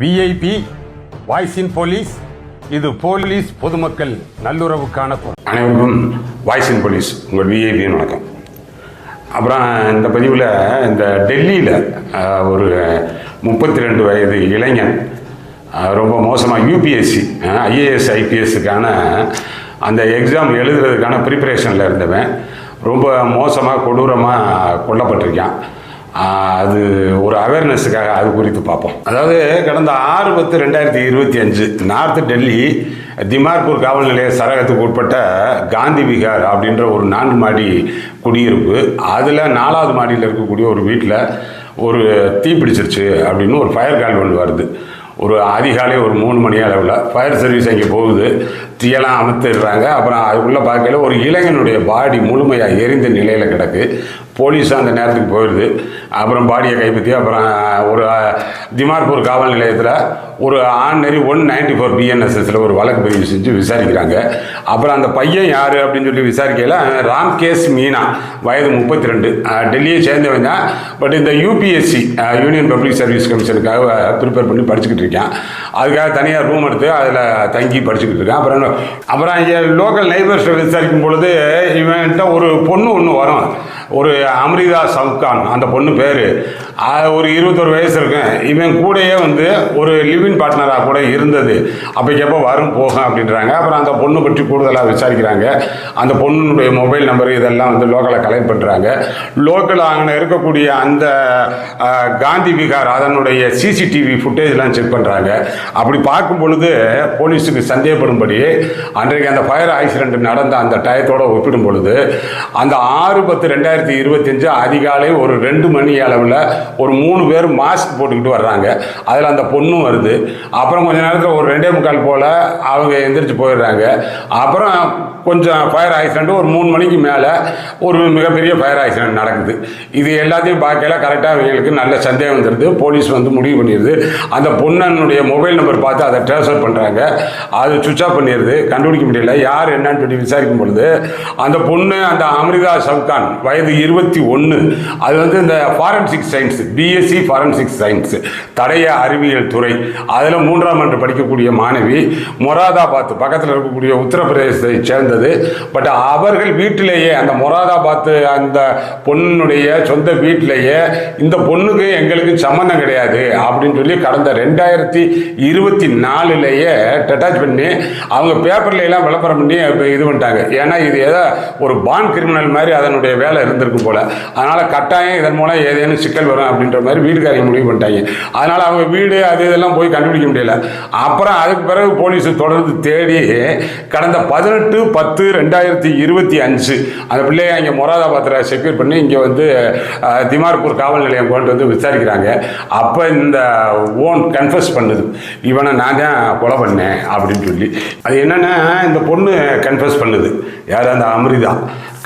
VIP voice in police இது police பொதுமக்கள் நல்லுறவுக்கான அனைவருக்கும் வாய்ஸ் இன் போலீஸ் உங்கள் விஐபின்னு வணக்கம். அப்புறம் இந்த பதிவில் இந்த டெல்லியில் ஒரு முப்பத்தி ரெண்டு வயது இளைஞன் ரொம்ப மோசமாக யூபிஎஸ்சி ஐஏஎஸ் ஐபிஎஸ்ஸுக்கான அந்த எக்ஸாம் எழுதுறதுக்கான ப்ரிப்பரேஷனில் இருந்தவன் ரொம்ப மோசமாக கொடூரமாக கொல்லப்பட்டிருக்கான். அது ஒரு அவேர்னஸுக்காக அது குறித்து பார்ப்போம். அதாவது கடந்த ஆறு பத்து ரெண்டாயிரத்தி இருபத்தி அஞ்சு நார்த்து டெல்லி திமார்பூர் காவல் நிலைய சரகத்துக்கு உட்பட்ட காந்தி விகார் அப்படின்ற ஒரு நான்கு மாடி குடியிருப்பு அதில் நாலாவது மாடியில் இருக்கக்கூடிய ஒரு வீட்டில் ஒரு தீ பிடிச்சிருச்சு அப்படின்னு ஒரு ஃபயர் கால் ஒன்று வருது. ஒரு அதிகாலை ஒரு மூணு மணி அளவில் ஃபயர் சர்வீஸ் அங்கே போகுது. தீயெல்லாம் அமுத்திடுறாங்க. அப்புறம் அதுக்குள்ளே பார்க்கல ஒரு இளைஞனுடைய பாடி முழுமையாக எரிந்த நிலையில் கிடக்கு. போலீஸும் அந்த நேரத்துக்கு போயிடுது அப்புறம் பாடியை கைப்பற்றி அப்புறம் ஒரு திமார்பூர் காவல் நிலையத்தில் ஒரு ஆன்னரி ஒன் நைன்டி ஃபோர் பிஎன்எஸ்எஸில் ஒரு வழக்கு பதிவு செஞ்சு விசாரிக்கிறாங்க. அப்புறம் அந்த பையன் யார் அப்படின்னு சொல்லி விசாரிக்கையில் ராம்கேஷ் மீனா வயது முப்பத்தி ரெண்டு டெல்லியை சேர்ந்தவன் தான். பட் இந்த யூபிஎஸ்சி யூனியன் பப்ளிக் சர்வீஸ் கமிஷனுக்காக ப்ரிப்பேர் பண்ணி படிச்சுக்கிட்டு இருக்கேன். அதுக்காக தனியாக ரூம் எடுத்து அதில் தங்கி படிச்சுக்கிட்டு இருக்கேன். அப்புறம் அப்புறம் இங்கே லோக்கல் நைபர்ஸை விசாரிக்கும் பொழுது இவன்கிட்ட ஒரு பொண்ணு ஒன்று வரும். ஒரு அம்ரிதா சவுகான் அந்த பொண்ணு பேர். ஒரு இருபத்தொரு வயசு இருக்கும் இவன் கூடயே வந்து ஒரு லிவின் பார்ட்னராக கூட இருந்தது. அப்போக்கப்போ வரும் போகும் அப்படின்றாங்க. அப்புறம் அந்த பொண்ணு பற்றி கூடுதலாக விசாரிக்கிறாங்க. அந்த பொண்ணுடைய மொபைல் நம்பர் இதெல்லாம் வந்து லோக்கலில் கலெக்ட் பண்ணுறாங்க லோக்கலாக அங்கே இருக்கக்கூடிய அந்த காந்தி விகார் அதனுடைய சிசிடிவி ஃபுட்டேஜ்லாம் செக் பண்ணுறாங்க அப்படி பார்க்கும் பொழுது போலீஸுக்கு சந்தேகப்படும்படி அன்றைக்கு அந்த ஃபயர் ஆக்சிடென்ட் நடந்த அந்த டயத்தோடு ஒப்பிடும் பொழுது அந்த ஆறு பத்து ரெண்டாயிரத்தி இருபத்தஞ்சு அதிகாலை ஒரு ரெண்டு மணி அளவில் ஒரு மூணு பேர் மாஸ்க் போட்டுக்கிட்டு வர்றாங்க. அதில் அந்த பொண்ணும் வருது. அப்புறம் கொஞ்ச நேரத்தில் ஒரு ரெண்டே முக்கால் போல் அவங்க எந்திரிச்சு போயிடுறாங்க. அப்புறம் கொஞ்சம் ஃபயர் ஆக்சிடெண்ட் ஒரு மூணு மணிக்கு மேலே ஒரு மிகப்பெரிய ஃபயர் ஆக்சிடென்ட் நடக்குது. இது எல்லாத்தையும் பார்க்கல கரெக்டாக அவங்களுக்கு நல்ல சந்தேகம் வந்துடுது போலீஸ் வந்து முடிவு பண்ணிடுது அந்த பொண்ணனுடைய மொபைல் நம்பர் பார்த்து அதை ட்ரான்ஸ்ஃபர் பண்ணுறாங்க அது சுவிச் ஆஃப் பண்ணிடுது கண்டுபிடிக்க முடியல. யார் என்னன்னு சொல்லி விசாரிக்கும் பொழுது அந்த பொண்ணு அந்த அமிர்தா சவுகான் வயது இருபத்தி ஒன்று அது வந்து இந்த forensic science BSc forensic science தடைய அறிவியல் துறை. அதில் மூன்றாம் ஆண்டு படிக்கக்கூடிய மாணவி மொராதாபாத் பக்கத்தில் இருக்கக்கூடிய உத்தரப்பிரதேசத்தை சேர்ந்தது. பட் அவர்கள் வீட்டிலேயே அந்த மொராதாபாத் அந்த பொண்ணுடைய சொந்த வீட்டிலேயே இந்த பொண்ணுக்கு எங்களுக்கு சம்மந்தம் கிடையாது அப்படின்னு சொல்லி கடந்த ரெண்டாயிரத்தி இருபத்தி நாலுலேயே டட்டாச் பண்ணி அவங்க பேப்பர்ல எல்லாம் விளம்பரம் பண்ணி இது பண்ணிட்டாங்க. ஏன்னா இது ஏதோ ஒரு பான் கிரிமினல் மாதிரி அதனுடைய வேலை இருந்திருக்கும் போல. அதனால் கட்டாயம் இதன் மூலம் ஏதேனும் சிக்கல் வரும் அப்படின்ற மாதிரி வீடுக்காரங்க முடிவு பண்ணிட்டாங்க. அதனால் அவங்க வீடு அது இதெல்லாம் போய் கண்டுபிடிக்க முடியல. அப்புறம் அதுக்கு பிறகு போலீஸ் தொடர்ந்து தேடி கடந்த பதினெட்டு பத்து ரெண்டாயிரத்தி இருபத்தி அஞ்சு அந்த பிள்ளையை இங்கே மொராதாபாத்தில் செக்யூர் பண்ணி இங்கே வந்து திமார்பூர் காவல் நிலையம் கொண்டு வந்து விசாரிக்கிறாங்க. அப்போ இந்த ஓன் கன்ஃபஸ் பண்ணுது. இவனை நான் தான் கொலை பண்ணேன் அப்படின்னு சொல்லி. அது என்னென்னா இந்த பொண்ணு கன்ஃபஸ் பண்ணுது. யார்? அந்த அமிர்தா.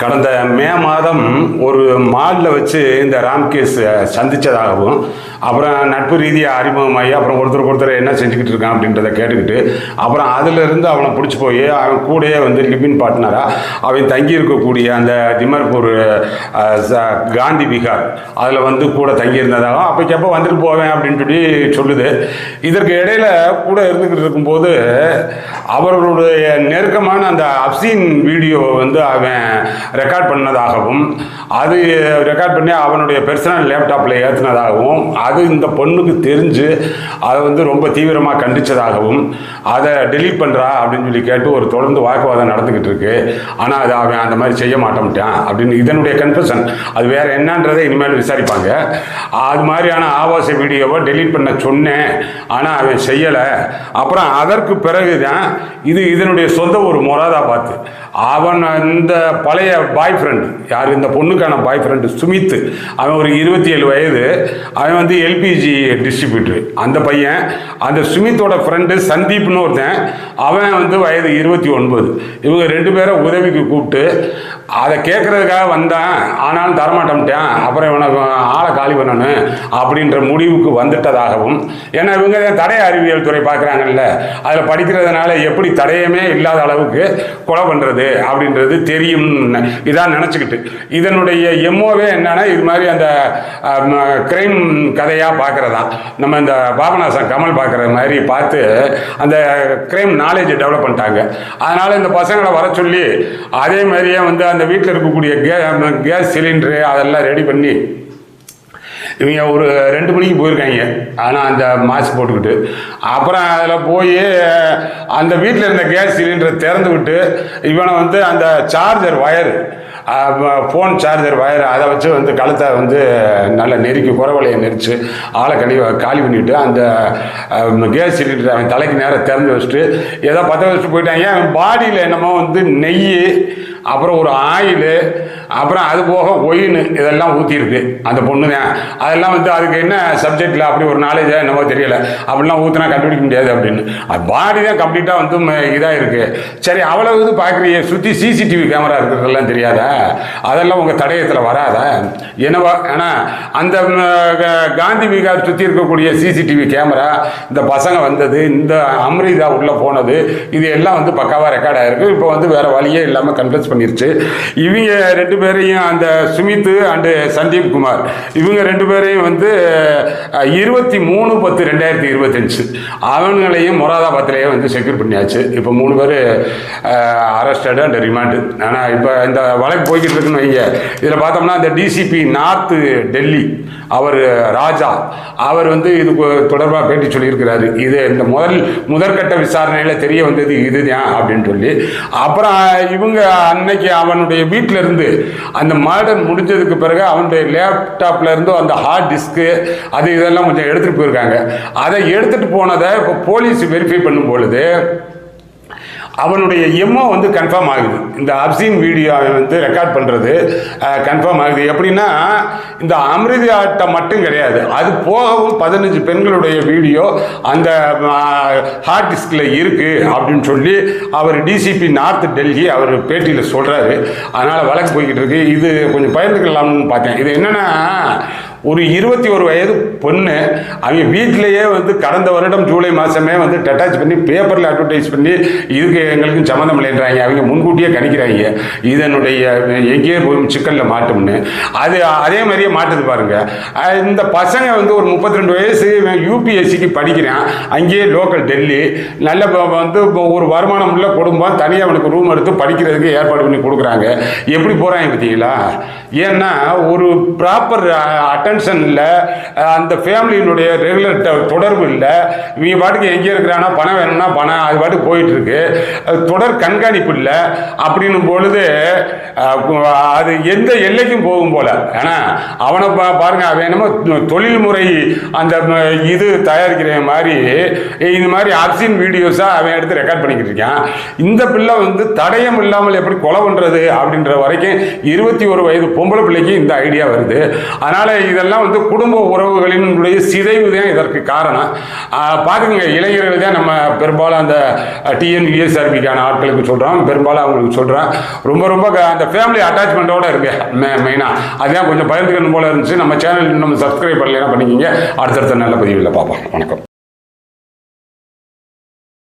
கடந்த மே மாதம் ஒரு மாலில் வச்சு இந்த ராம்கேஸ் சந்தித்ததாகவும் அப்புறம் நட்பு ரீதியாக அறிமுகமாகி அப்புறம் ஒருத்தருக்கு ஒருத்தர் என்ன செஞ்சுக்கிட்டு இருக்கான் அப்படின்றத கேட்டுக்கிட்டு அப்புறம் அதிலிருந்து அவனை பிடிச்சி போய் அவன் கூடயே வந்து லிபின் பார்ட்னராக அவன் தங்கி இருக்கக்கூடிய அந்த திமர்பூர் காந்தி விகார் அதில் வந்து கூட தங்கி இருந்ததாகவும் அப்போக்கப்போ வந்துட்டு போவேன் அப்படின்னு சொல்லி சொல்லுது. இதற்கு இடையில கூட இருந்துக்கிட்டு இருக்கும்போது அவர்களுடைய நெருக்கமான அந்த அப்சீன் வீடியோ வந்து அவன் ரெக்கார்ட் பண்ணதாகவும் அது ரெக்கார்ட் பண்ணி அவனுடைய பர்சனல் லேப்டாப்பில் ஏற்றினதாகவும் அது இந்த பொண்ணுக்கு தெரிஞ்சு அதை வந்து ரொம்ப தீவிரமாக கண்டிச்சதாகவும் அதை டெலீட் பண்ணுறா அப்படின்னு சொல்லி கேட்டு ஒரு தொடர்ந்து வாக்குவாதம் நடந்துக்கிட்டு இருக்கு. ஆனால் அது அவன் அந்த மாதிரி செய்ய மாட்டேன்ட்டான் அப்படின்னு இதனுடைய கன்ஃபெஷன் அது வேற என்னன்றதை இனிமேல் விசாரிப்பாங்க. அது மாதிரியான ஆபாச வீடியோவை டெலீட் பண்ண சொன்னேன். ஆனால் அவன் செய்யலை. அப்புறம் அதற்கு பிறகு தான் இது இதனுடைய சொந்த ஒரு மொராதாபாத் அவன் இந்த பழைய பாய் ஃப்ரெண்ட் யார்? இந்த பொண்ணுக்கான பாய் ஃப்ரெண்டு சுமித் அவன் ஒரு இருபத்தி ஏழு வயது. அவன் வந்து எல்பிஜி டிஸ்ட்ரிபியூட்டர் அந்த பையன் அந்த சுமித்தோட ஃப்ரெண்டு சந்தீப்னு ஒருத்தன் அவன் வந்து வயது இருபத்தி ஒன்பது. இவங்க ரெண்டு பேரை உதவிக்கு கூப்பிட்டு அதை கேட்குறதுக்காக வந்தேன். ஆனாலும் தரமாட்டேன்ட்டேன். அப்புறம் இவனுக்கு ஆளை காலி பண்ணணும் அப்படின்ற முடிவுக்கு வந்துட்டதாகவும் ஏன்னா இவங்க தான் தடய அறிவியல் துறை பார்க்குறாங்கல்ல. அதில் படிக்கிறதுனால எப்படி தடையமே இல்லாத அளவுக்கு கொலை பண்ணுறது அப்படின்றது தெரியும் இதான் நினச்சிக்கிட்டு. இதனுடைய எம்மோவே என்னன்னா இது மாதிரி அந்த கிரைம் கதையாக பார்க்குறதா. நம்ம இந்த பாபநாசம் கமல் பார்க்குற மாதிரி பார்த்து அந்த கிரைம் நாலேஜ் டெவலப் பண்ணிட்டாங்க. அதனால் இந்த பசங்களை வர சொல்லி அதே மாதிரியே வந்து அந்த வீட்டில் இருக்கக்கூடிய கே கேஸ் சிலிண்டரு அதெல்லாம் ரெடி பண்ணி இவங்க ஒரு ரெண்டு மணிக்கு போயிருக்காங்க. ஆனால் அந்த மாஸ்க் போட்டுக்கிட்டு. அப்புறம் அதில் போய் அந்த வீட்டில் இருந்த கேஸ் சிலிண்டரை திறந்து விட்டு இவனை வந்து அந்த charger wire phone charger wire அதை வச்சு வந்து கழுத்தை வந்து நல்ல நெருக்கி குறவலையை நெரிச்சு ஆளை கழி காலி பண்ணிவிட்டு அந்த கேஸ் சிலிண்டர் அவன் தலைக்கு நேரம் திறந்து வச்சுட்டு ஏதோ பற்ற வச்சுட்டு போயிட்டாங்க. அவன் பாடியில் என்னமோ வந்து நெய் அப்புறம் ஒரு ஆயில் அப்புறம் அது போக ஒயின் இதெல்லாம் ஊற்றிருக்கு அந்த பொண்ணு தான் அதெல்லாம் வந்து அதுக்கு என்ன சப்ஜெக்டில் அப்படி ஒரு நாலேஜ் என்னவோ தெரியல. அப்படிலாம் ஊற்றினா கண்டுபிடிக்க முடியாது அப்படின்னு. பாடி தான் கம்ப்ளீட்டாக வந்து இதாக இருக்குது சரி அவ்வளோ இது பார்க்குறீங்க. சுற்றி சிசிடிவி கேமரா இருக்கிறதெல்லாம் தெரியாதா? அதெல்லாம் உங்கள் தடயத்தில் வராதா? என்னவா ஏன்னா அந்த க- காந்தி விகார் சுற்றி இருக்கக்கூடிய சிசிடிவி கேமரா இந்த பசங்க வந்தது இந்த அம்ரிதா உள்ளே போனது இது எல்லாம் வந்து பக்காவாக ரெக்கார்ட் ஆகிருக்கு இப்போ வந்து வேறு வழியே இல்லாமல் கன்ஃபியூஸ் பண்ணிருச்சு. இவங்க ரெண்டு பேரையும் அந்த சுமித் அண்டு சந்தீப் குமார். இவங்க ரெண்டு பேரையும் வந்து இருபத்தி மூணு பத்து ரெண்டாயிரத்தி இருபத்தஞ்சு. அவங்களையும் மொராதாபாத்திலேயே வந்து செக்யூர் பண்ணியாச்சு. இப்போ மூணு பேர் அரெஸ்டடு அண்ட் ரிமாண்டு ஆனால் இப்போ இந்த வழக்கு போய்கிட்டு இருக்குன்னு வைங்க. இதில் பார்த்தோம்னா இந்த டிசிபி நார்த்து டெல்லி அவர் ராஜா அவர் வந்து இது தொடர்பாக பேட்டி சொல்லியிருக்கிறாரு. இது இந்த முதல் முதற்கட்ட விசாரணையில் தெரிய வந்தது இதுதான் அப்படின்னு சொல்லி. அப்புறம் இவங்க அன்னைக்கு அவனுடைய வீட்டில் இருந்து அந்த மர்டர் முடிஞ்சதுக்கு பிறகு அவனுடைய லேப்டாப்ல இருந்து அந்த ஹார்ட் டிஸ்க்கு அது இதெல்லாம் கொஞ்சம் எடுத்துகிட்டு போயிருக்காங்க. அதை எடுத்துகிட்டு போனதை இப்போ போலீஸ் வெரிஃபை பண்ணும் பொழுது அவனுடைய எம்ஓ வந்து கன்ஃபார்ம் ஆகுது. இந்த அப்சீன் வீடியோவை வந்து ரெக்கார்ட் பண்ணுறது கன்ஃபார்ம் ஆகுது. எப்படின்னா இந்த அமிர்தாட்ட மட்டும் கிடையாது. அது போகவும் பதினஞ்சு பெண்களுடைய வீடியோ அந்த ஹார்ட் டிஸ்கில் இருக்குது அப்படின்னு சொல்லி அவர் டிசிபி நார்த் டெல்லி அவர் பேட்டியில் சொல்கிறாரு அதனால் வழக்கு போய்கிட்டு இருக்கு. இது கொஞ்சம் பயந்துக்கலாம்னு பார்த்தேன். இது என்னென்னா ஒரு இருபத்தி ஒரு வயது பொண்ணு அவங்க வீட்டிலேயே வந்து கடந்த வருடம் ஜூலை மாதமே வந்து டட்டாச் பண்ணி பேப்பரில் அட்வர்டைஸ் பண்ணி இதுக்கு எங்களுக்கும் சம்மந்தம் இல்லைன்றாங்க. அவங்க முன்கூட்டியே கணிக்கிறாங்க. இதனுடைய எங்கேயே போய் சிக்கலில் மாட்டோம்னு. அது அதே மாதிரியே மாட்டுது பாருங்க. இந்த பசங்க வந்து ஒரு முப்பத்தி ரெண்டு வயசு யூபிஎஸ்சிக்கு படிக்கிறான். அங்கேயே லோக்கல் டெல்லி. நல்ல வந்து இப்போ ஒரு வருமானம் உள்ள குடும்பம். தனியாக அவனுக்கு ரூம் எடுத்து படிக்கிறதுக்கு ஏற்பாடு பண்ணி கொடுக்குறாங்க. எப்படி போகிறாங்க பார்த்தீங்களா? ஏன்னா ஒரு ப்ராப்பர் அட்டென்ஷன் இல்லை. அந்த ஃபேமிலியினுடைய ரெகுலர் தொடர்பு இல்லை. இவங்க பாட்டுக்கு எங்கே இருக்கிறானா பணம் வேணும்னா பணம் அது பாட்டுக்கு போயிட்டு இருக்கு அது தொடர் கண்காணிப்பு இல்லை. அப்படின்னும் பொழுது அது எந்த எல்லைக்கும் போகும் போல. ஏன்னா அவனை பா- பாருங்க அவன் என்னமோ தொழில்முறை அந்த இது தயாரிக்கிற மாதிரி இந்த மாதிரி அப்சின் வீடியோஸாக அவன் எடுத்து ரெக்கார்ட் பண்ணிக்கிட்டு இருக்கான். இந்த பிள்ளை வந்து தடயம் இல்லாமல் எப்படி கொலை பண்ணுறது அப்படின்ற வரைக்கும் இருபத்தி ஒரு வயது பொம்பளை பிள்ளைக்கு இந்த ஐடியா வருது. அதனால் இதெல்லாம் வந்து குடும்ப உறவுகளினுடைய சிதைவு தான் இதற்கு காரணம். பார்த்துக்கங்க இளைஞர்கள் தான் நம்ம பெரும்பாலும் அந்த டிஎன்யூஎஸ்ஆர்பிக்கான ஆட்களுக்கு சொல்கிறோம் பெரும்பாலும் அவங்களுக்கு சொல்கிறேன் ரொம்ப ரொம்ப க- அந்த ஃபேமிலி அட்டாச்மெண்ட்டோட இருக்கு மெ மெயினாக அதுதான் கொஞ்சம் பயந்துக்கணும் போல இருந்துச்சு. நம்ம சேனல் நம்ம சப்ஸ்கிரைப் பண்ணலாம் பண்ணிக்கிங்க. அடுத்தடுத்த நல்ல பதிவில் பார்ப்போம். வணக்கம்.